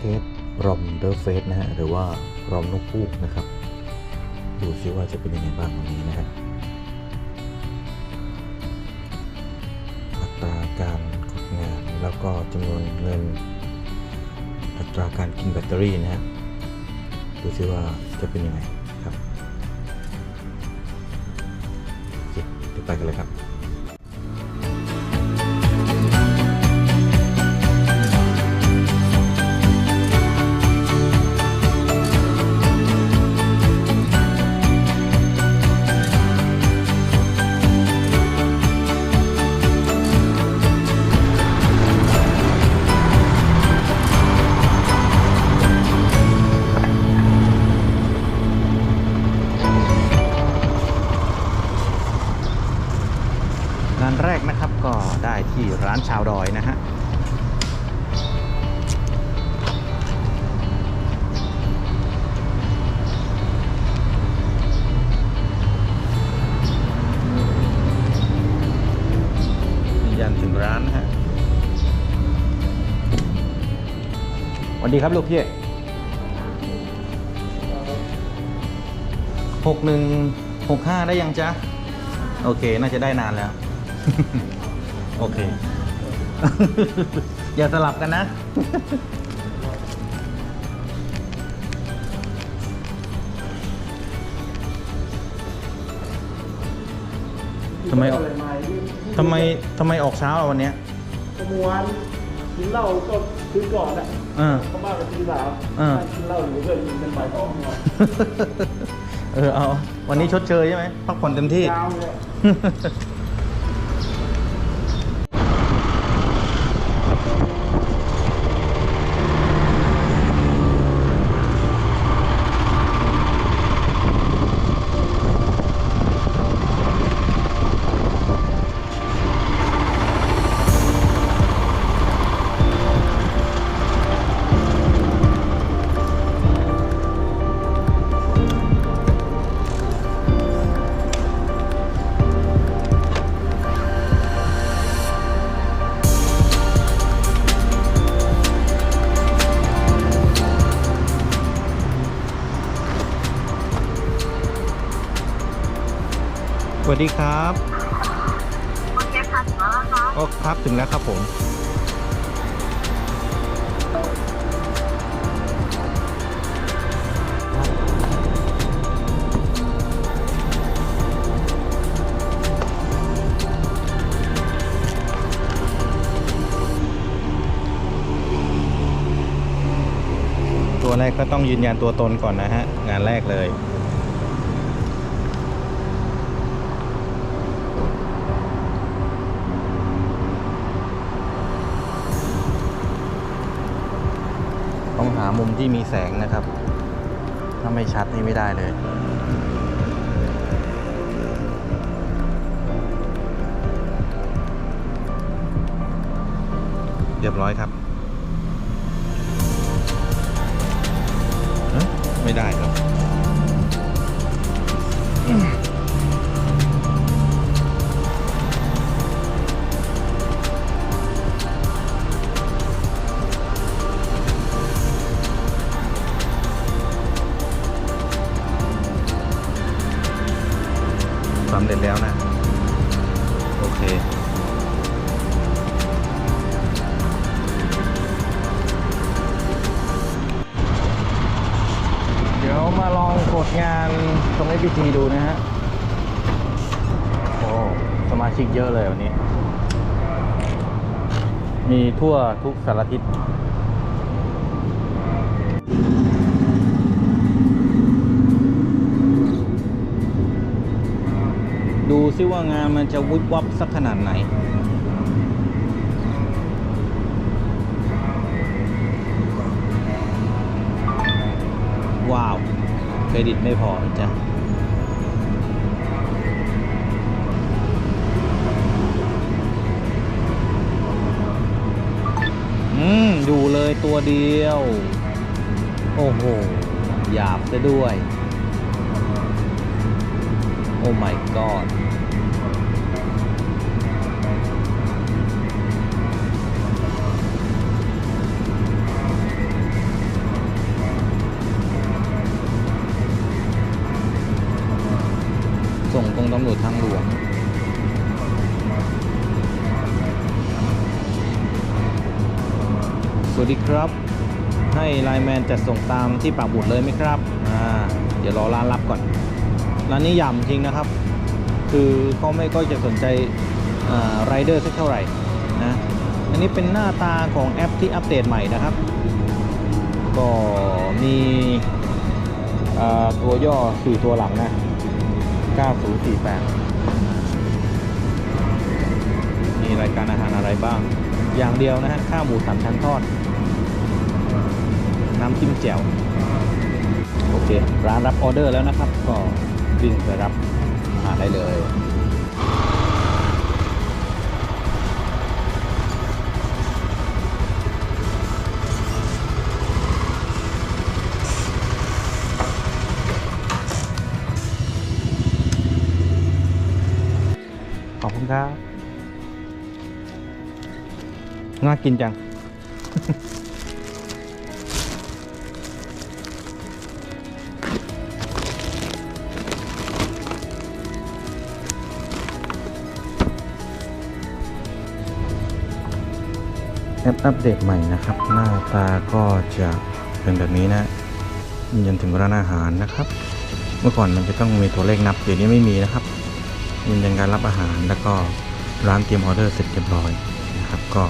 เทสรอมเดอร์เฟสนะฮะหรือว่ารอมนกพูกนะครับ ดูซิว่าจะเป็นยังไงบ้างวันนี้นะครับอัตราการกดงานแล้วก็จำนวนเงิน อัตราการกินแบตเตอรี่นะฮะดูซิว่าจะเป็นยังไงครับเคเดี๋ยวไปกันเลยครับ ครับลูกพี่หกหนึ่งหกห้าได้ยังจ๊ะ โอเค น่าจะได้นานแล้ว โอเค อย่าสลับกันนะ ทำไมออกอะไรมาที่ทำไมทำไมออกเช้าอะวันเนี้ยเมื่อวาน กินเหล้าก็คืนก่อนอะเออเขาบ้านกับตีสามอ่า นั่งกินเหล้าอยู่เพื่อนกินเป็นบ่ายสองเนาะเออเอา วันนี้ชดเชยใช่ไหมพักผ่อนเต็มที่ ยาวเลย แรกก็ต้องยืนยันตัวตนก่อนนะฮะ งานแรกเลยต้องหามุมที่มีแสงนะครับ ถ้าไม่ชัดนี่ไม่ได้เลย เรียบร้อยครับ ไม่ได้ครับ ทุกสารทิศดูซิว่างานมันจะวิบวับสักขนาดไหนว้าว เครดิตไม่พอจ้ะ อืมอยู่เลยตัวเดียว โอ้โห หยาบซะด้วย โอ้ my god ส่งตรงตำรวจทางหลวง วัสดีครับ ให้ไลน์แมนจัดส่งตามที่ปากบุตรเลยไหมครับอ่าเดี๋ยวรอร้านรับก่อน ร้านนี้ย่ำจริงนะครับ คือเขาไม่ก็จะสนใจไรเดอร์สักเท่าไหร่นะอันนี้เป็นหน้าตาของแอปที่อัปเดตใหม่นะครับ ก็มีตัวย่อ4ตัวหลังนะ 9048มีรายการอาหารอะไรบ้าง อย่างเดียวนะฮะ ข้าวหมูสามชั้นทอดำจิ้มแจ่วโอเค ร้านรับออเดอร์แล้วนะครับ ก็วิ่งไปรับอาหารได้เลยขอบคุณครับ น่ากินจัง ปอัปเดตใหม่นะครับ หน้าตาก็จะเป็นแบบนี้นะยันถึงร้านอาหารนะครับ เมื่อก่อนมันจะต้องมีตัวเลขนับเดี๋ยวนี้ไม่มีนะครับยืนยันการรับอาหารแล้วก็ร้านเตรียมออเดอร์เสร็จเรียบร้อยนะครับ ก็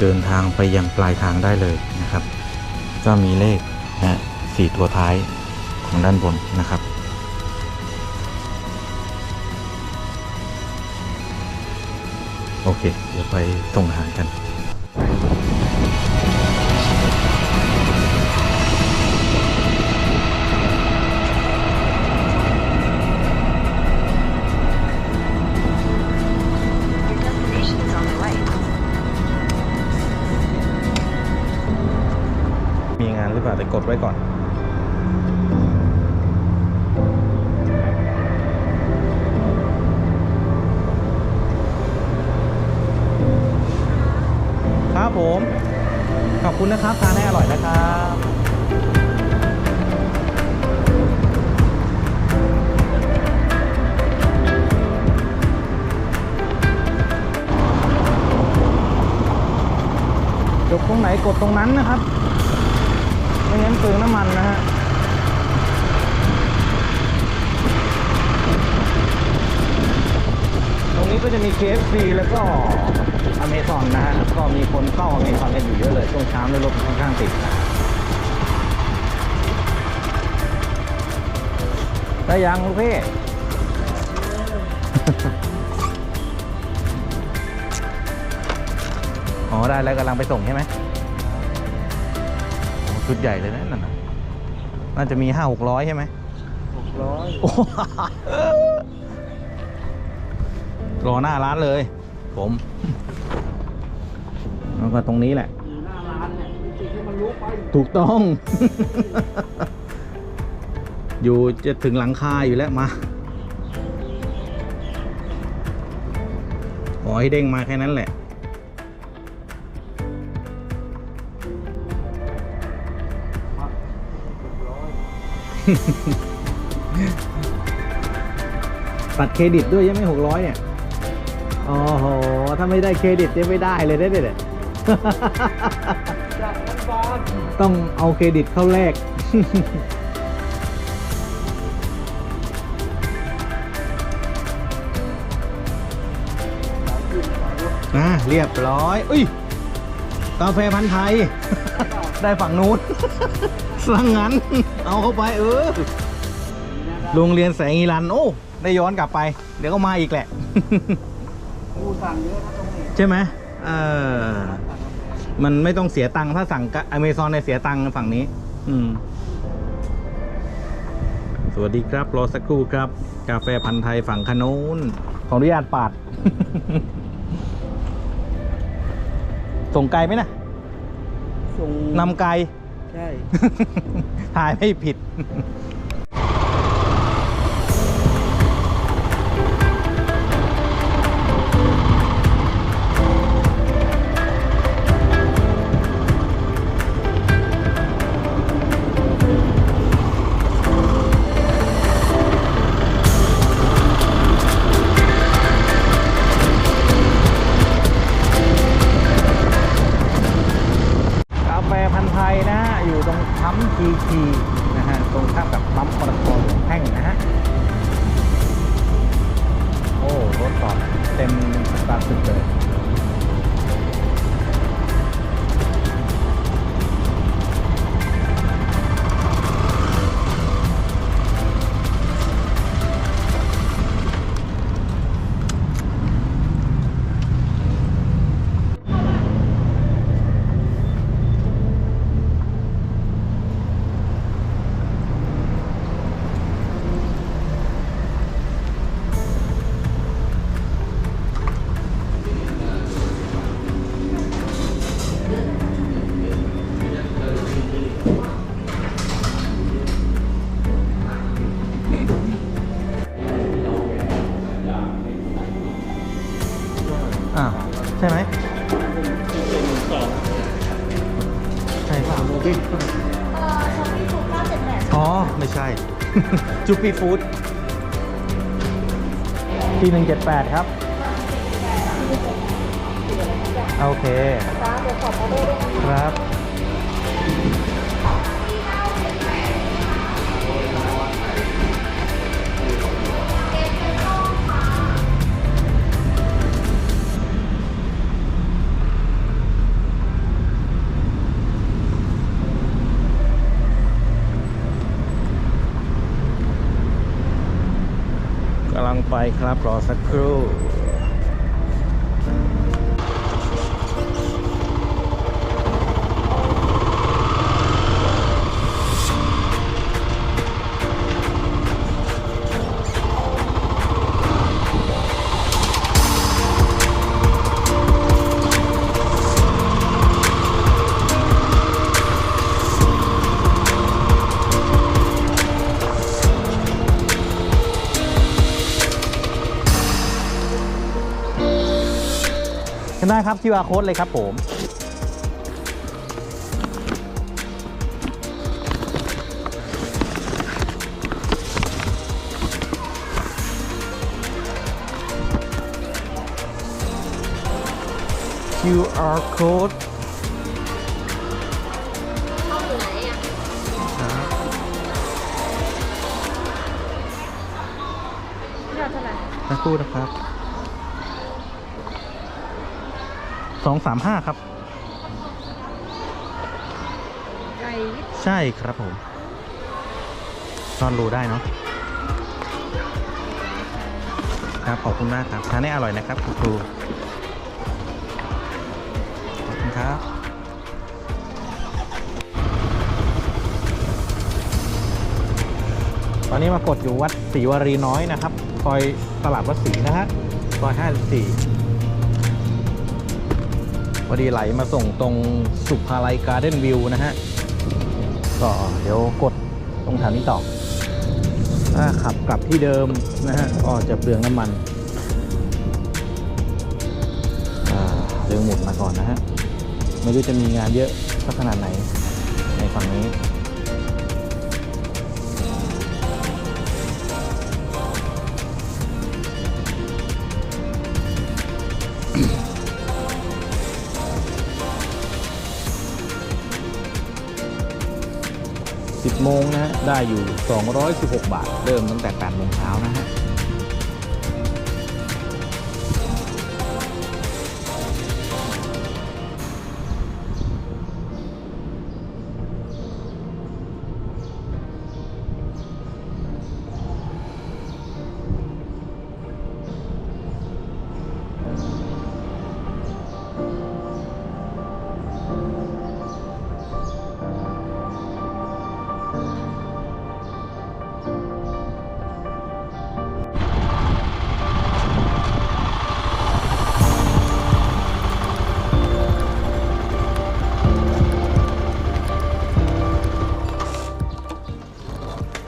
เดินทางไปยังปลายทางได้เลยนะครับ ก็มีเลขนะสี่ตัวท้ายของด้านบนนะครับโอเค เดี๋ยวไปส่งอาหารกัน มีงานหรือเปล่าแต่กดไว้ก่อน ผม ขอบคุณนะครับทานให้อร่อยนะครับจบตรงไหนกดตรงนั้นนะครับ ไม่งั้นเปลืองน้ำมันนะฮะตรงนี้ก็จะมี KFC แล้วก็ อเมซอนนะฮะก็มีคนเข้าอเมซอนกันอยู่เยอะเลยช่วงเช้าเลยรถค่อนข้างติดนะได้ยังลูกพี่อ๋อได้แล้วกำลังไปส่งใช่ไหมชุดใหญ่เลยนะนั่นน่ะน่าจะมีห้าหกร้อยใช่ไหมหกร้อยรอหน้าร้านเลย ผม แล้วก็ตรงนี้แหละอยู่หน้าร้านเนี่ยจริงๆให้มันรู้ไปถูกต้อง อยู่จะถึงหลังคาอยู่แล้วมา ขอให้เด้งมาแค่นั้นแหละตัดเครดิตด้วยยังไม่หกร้อยเนี่ยโอ้โห ถ้าไม่ได้เครดิตจะไม่ได้เลยได้เด็ด จากพันบาทต้องเอาเครดิตเข้าแรกนะเรียบร้อย อุ้ย กาแฟพันธุ์ไทย ได้ฝั่งนู้นสังงั้น เอาเข้าไปเออ โรงเรียนแสงอีรัน โอ้ ได้ย้อนกลับไป เดี๋ยวก็มาอีกแหละ กูสั่งเยอะนะตรงนี้ ใช่ไหมเออ มันไม่ต้องเสียตังค์ถ้าสั่งอเมซอนเนี่ยเสียตังค์ฝั่งนี้ อืม สวัสดีครับ รอสักครู่ครับ กาแฟพันธุ์ไทยฝั่งขนุนขออนุญาตปาด ส่งไกลไหมนะส่งนำไกล ใช่ ถ่ายไม่ผิด ใช่ป่ะเอ่อช้อปปี้ถูกเก้าเจ็ดแปดอ๋อ ไม่ใช่จูปี้ฟู้ดที่หนึ่งเจ็ดแปดครับ โอเคครับ งไปครับรอสักครู่ ได้ครับ QR code เลยครับผม QR code ห้องอยู่ไหนอะยอดเท่าไหร่สักครู่นะครับ สองสามห้าครับไก่ใช่ครับผมซ่อนรูได้เนาะครับขอบคุณมากครับทานให้อร่อยนะครับคุณครูขอบคุณครับตอนนี้มากดอยู่วัดศรีวรีน้อยนะครับซอยตลาดวัดศรีนะฮะซอย54 พอดีไหลมาส่งตรงสุภาลัยการ์เด้นวิวนะฮะ ก็เดี๋ยวกดตรงแถวนี้ต่อ ถ้าขับกลับที่เดิมนะฮะก็จะเปลืองน้ำมันเรื่องหมุดมาก่อนนะฮะ ไม่รู้จะมีงานเยอะสักขนาดไหนในฝั่งนี้ โมงนะฮะได้อยู่ 216 บาท เริ่มตั้งแต่8โมงเช้านะฮะ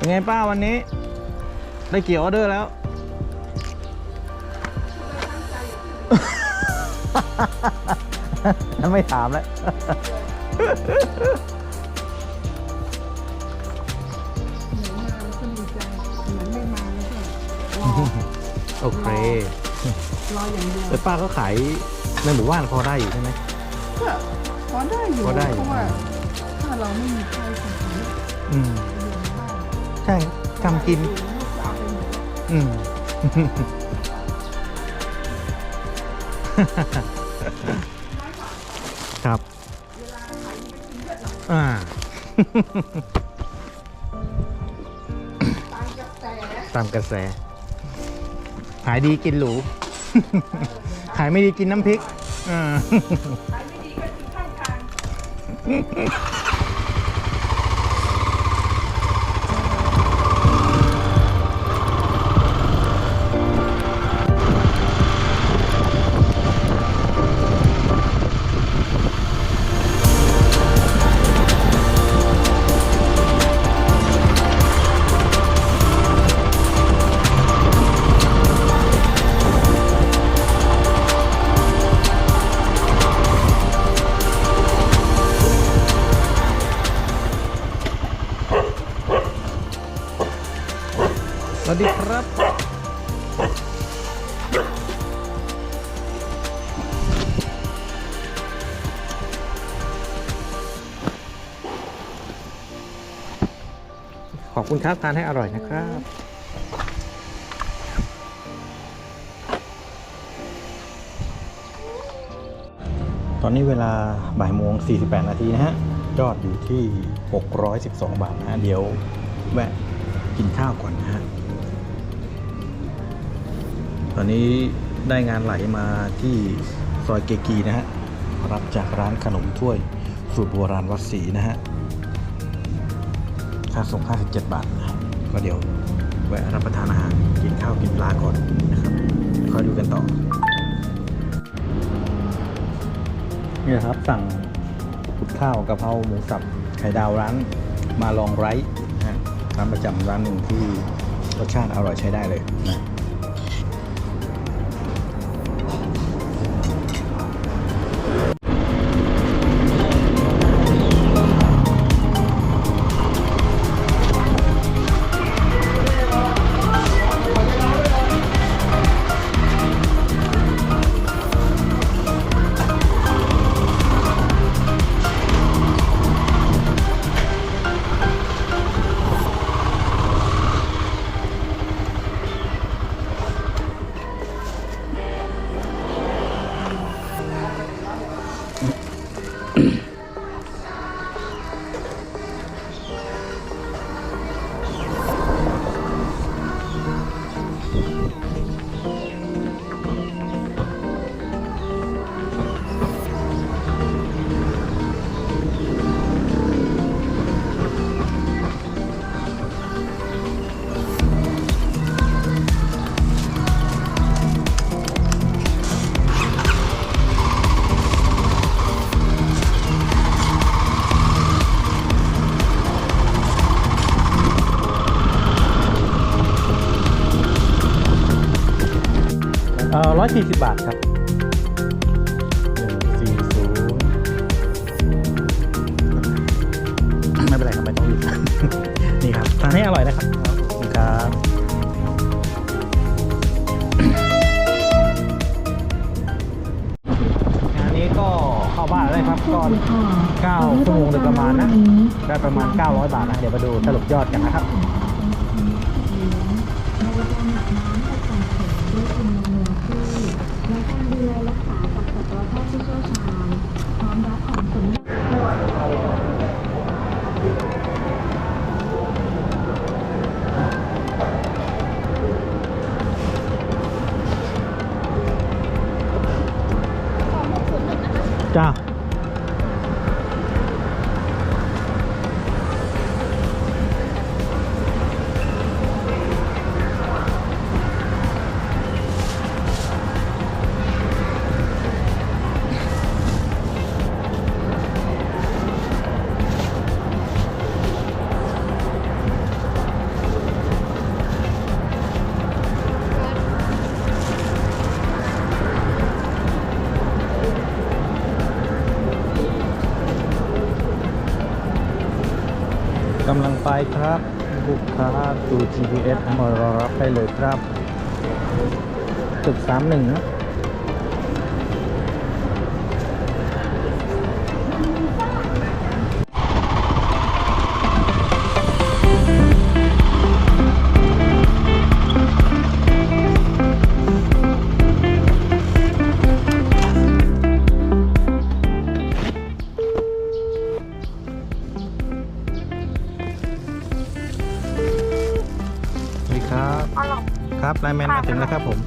ไงป้าวันนี้ ได้กี่ออเดอร์แล้วนั้นไม่ถามแล้ว โอเค รออย่างเดียวแต่ป้าเขาขายในหมู่บ้านพอได้อยู่ใช่ไหมก็พอได้อยู่พอได้อยู่เพราะว่าถ้าเราไม่มีใครสั่งนี้อืมอยู่ในบ้าน ใช่ทำกิน อืมครับ อ่าตามกระแส ขายดีกินหรู ขายไม่ดีกินน้ำพริก อ่า ขอบคุณครับทานให้อร่อยนะครับตอนนี้เวลาบ่ายโมง 48 นาทีนะฮะ ยอดอยู่ที่ 612 บาทนะฮะ เดี๋ยวแวะกินข้าวก่อนนะฮะ ตอนนี้ได้งานไหลมาที่ซอยเกกีนะฮะ รับจากร้านขนมถ้วย สูตรโบราณวัดศรีนะฮะ ค่าส่ง57บาทนะฮะก็เดี๋ยวแวะรับประทานอาหารกินข้าวกินปลาก่อนนะครับคอยดูกันต่อนี่นะครับสั่งกุดข้าวกะเพราหมูสับไข่ดาวร้านมาลองไรซ์นะฮะร้านประจำร้านหนึ่งที่รสชาติอร่อยใช้ได้เลยนะ เอ่อร้อยสี่สิบบาทครับหนึ่งสี่ศูนย์ไม่เป็นไรครับไม่ต้องรีบนี่ครับทานให้อร่อยนะครับขอบคุณครับงานนี้ก็เข้าบ้านแล้วนะครับก็เก้าชั่วโมงโดยประมาณนะ ได้ประมาณ 900 บาทนะ เดี๋ยวมาดูสรุปยอดกันนะครับ ไปครับลูกค้าดู GPS มารอรับไปเลยครับตึกสามหนึ่งนะ นะครับผม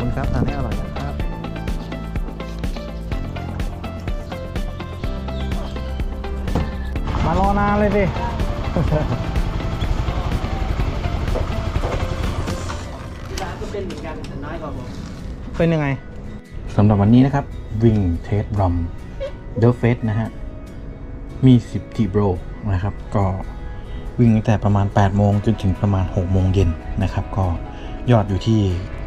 คุณครับทานให้อร่อยนะครับมารอนานเลยดิร้านก็เป็นเหมือนกันแต่น้อยกว่าผมเป็นยังไงสำหรับวันนี้นะครับวิ่งเทสรัมเดลเฟสนะฮะ มี10ทีโบรนะครับ ก็วิ่งตั้งแต่ประมาณ 8 โมงจนถึงประมาณ 6 โมงเย็นนะครับ ก็ยอดอยู่ที่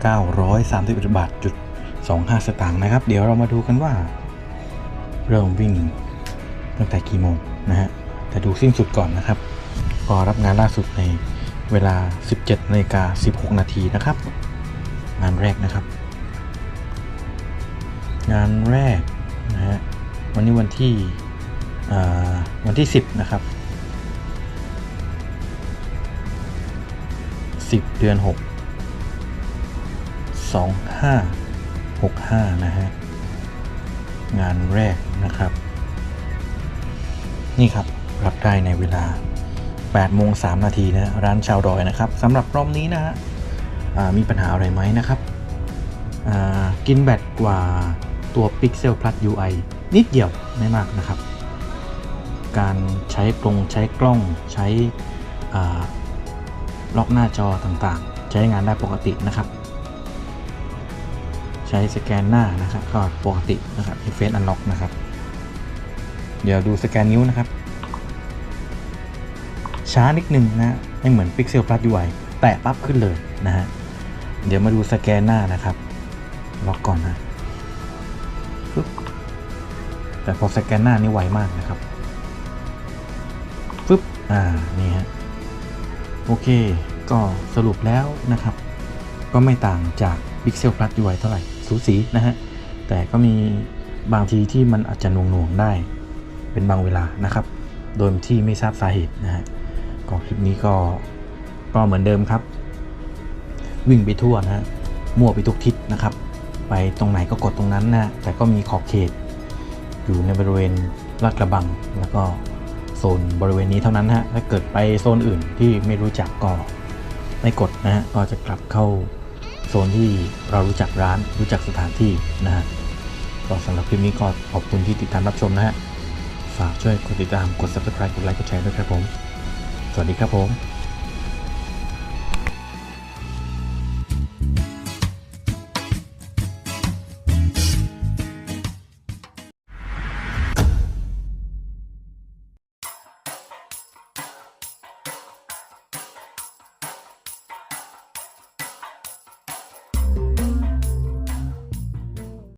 931บาทจุด25 สตางค์นะครับ เดี๋ยวเรามาดูกันว่า เริ่มวิ่งตั้งแต่กี่โมงนะฮะ แต่ดูสิ้นสุดก่อนนะครับ ก็รับงานล่าสุดในเวลา 17นาฬิกา16 นาทีนะครับ งานแรกนะครับ งานแรกนะฮะ วันนี้วันที่วันที่ 10 นะครับ 10 เดือน 6 2565 นะฮะ งานแรกนะครับ นี่ครับ รับได้ในเวลา8โมง3นาทีนะร้านชาวดอยนะครับสำหรับรอบนี้นะฮะมีปัญหาอะไรไหมนะครับ กินแบตกว่าตัว Pixel Plus UI นิดเดียวไม่มากนะครับ การใช้กลงใช้กล้องใช้ล็อกหน้าจอต่างๆ ใช้งานได้ปกตินะครับ ช้สแกนหน้านะครับก็ปกตินะครับเฟซอันล็อกนะครับ เดี๋ยวดูสแกนนิ้วนะครับ ช้านิดนึงนะไม่เหมือน Pixel Plus UI แตะปั๊บขึ้นเลยนะฮะเดี๋ยวมาดูสแกนหน้านะครับ ล็อกก่อนนะปึ๊บแต่พอสแกนหน้านี่ไวมากนะครับปึ๊บอ่านี่ฮะโอเค ก็สรุปแล้วนะครับ ก็ไม่ต่างจาก Pixel Plus UI เท่าไหร่ สูสีนะฮะแต่ก็มีบางทีที่มันอาจจะหน่วงๆได้ เป็นบางเวลานะครับ โดยที่ไม่ทราบสาเหตุนะฮะก็คลิปนี้ก็ก็เหมือนเดิมครับ วิ่งไปทั่วนะฮะมั่วไปทุกทิศนะครับ ไปตรงไหนก็กดตรงนั้นนะแต่ก็มีขอบเขต อยู่ในบริเวณลาดกระบังแล้วก็โซนบริเวณนี้เท่านั้นฮะถ้าเกิดไปโซนอื่นที่ไม่รู้จักก็ไม่กดนะฮะก็จะกลับเข้า โซนที่เรารู้จักร้านรู้จักสถานที่นะฮะก็สำหรับคลิปนี้ก็ขอบคุณที่ติดตามรับชมนะฮะฝากช่วยกดติดตามกด subscribe กดไลค์กดแชร์ด้วยครับผม สวัสดีครับผม